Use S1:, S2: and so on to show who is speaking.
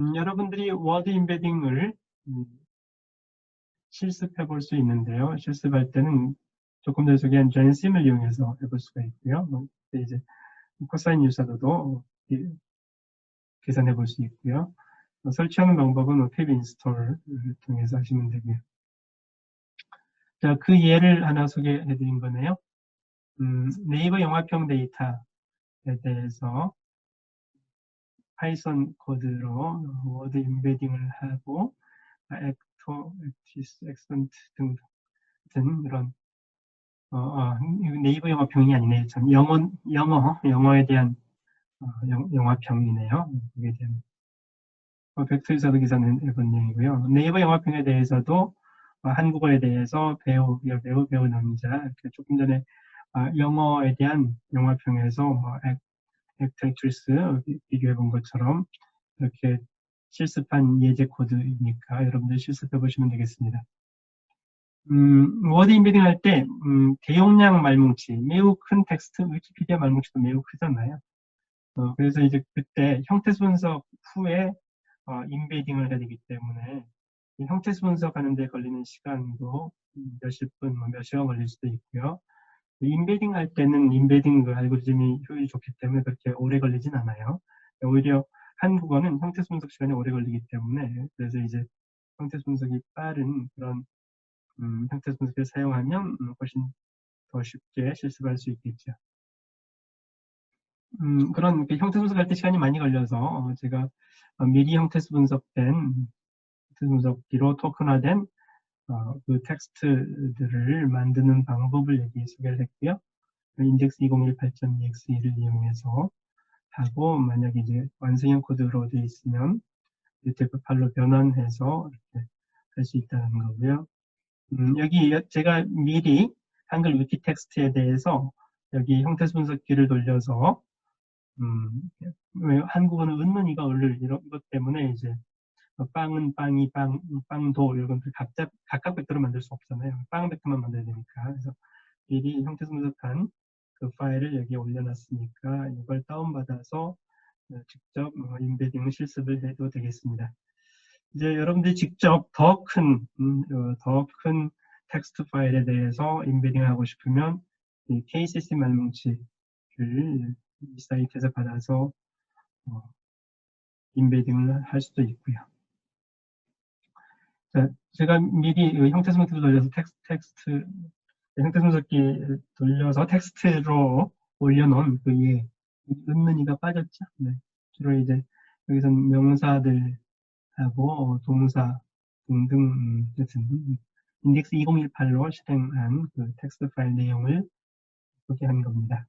S1: 음, 여러분들이 워드 임베딩을 음, 실습해 볼 수 있는데요. 실습할 때는 조금 전에 소개한 전심을 이용해서 해볼 수가 있고요. 뭐, 이제 코사인 유사도도 계산해 볼 수 있고요. 어, 설치하는 방법은 탭 인스톨을 통해서 하시면 되고요. 자, 그 예를 하나 소개해 드린 거네요. 음, 네이버 영화평 데이터에 대해서 파이썬 코드로 워드 임베딩을 하고 액터, 액티스, 엑센트 등 같은 이런 어, 어, 네이버 영화평이 아니네요. 참 영어 영어 영어에 대한 어, 영, 화평이네요 거기에 대한 어, 벡터에서도 기사는 해본 내용이고요. 네이버 영화 평에 대해서도 어, 한국어에 대해서 배우, 배우, 배우 남자 조금 전에 어, 영어에 대한 영화 평에서 뭐, 액 트리스 비교해 본 것처럼 이렇게 실습한 예제 코드이니까 여러분들 실습해 보시면 되겠습니다. 음, 워드 인베딩 할 때, 음, 대용량 말뭉치, 매우 큰 텍스트, 위키피디아 말뭉치도 매우 크잖아요. 어, 그래서 이제 그때 형태 분석 후에 어, 인베딩을 해야 되기 때문에 형태 분석하는 데 걸리는 시간도 몇십 분, 뭐몇 시간 걸릴 수도 있고요. 인베딩 할 때는 인베딩 그 알고리즘이 효율이 좋기 때문에 그렇게 오래 걸리진 않아요. 오히려 한국어는 형태 분석 시간이 오래 걸리기 때문에 그래서 이제 형태 분석이 빠른 그런 음, 형태 분석을 사용하면 음, 훨씬 더 쉽게 실습할 수 있겠죠. 음, 그런 그 형태 분석할 때 시간이 많이 걸려서 어, 제가 어, 미리 형태 분석된 형태 분석기로 토큰화된 어, 그 텍스트들을 만드는 방법을 여기 소개를 했고요. 그 인덱스 2018.exe를 이용해서 하고 만약에 이제 완성형 코드로 되어 있으면 유테프팔로 변환해서 이렇게 할 수 있다는 거고요. 음, 여기 제가 미리 한글 위키 텍스트에 대해서 여기 형태 분석기를 돌려서 음, 한국어는 은문이가 을을 이런 것 때문에 이제 어, 빵은 빵이 빵, 빵도 이런 것들 각자 각각 벡터로 만들 수 없잖아요. 빵 벡터만 만들어야 되니까. 그래서 미리 형태 분석한 그 파일을 여기에 올려놨으니까 이걸 다운받아서 어, 직접 뭐 인베딩 실습을 해도 되겠습니다. 이제 여러분들이 직접 더 큰, 음, 어, 더큰 텍스트 파일에 대해서 인베딩 하고 싶으면 이 KCC 말뭉치를 이 사이트에서 받아서 어, 인베딩을 할 수도 있고요. 자, 제가 미리 형태 분석기 돌려서 텍스트, 텍스트 형태 분석기 돌려서 텍스트로 올려놓은 그 예, 은는이가 빠졌죠. 네. 주로 이제 여기서 명사들하고 동사 등등 음, 인덱스 2018로 실행한 그 텍스트 파일 내용을 소개한 겁니다.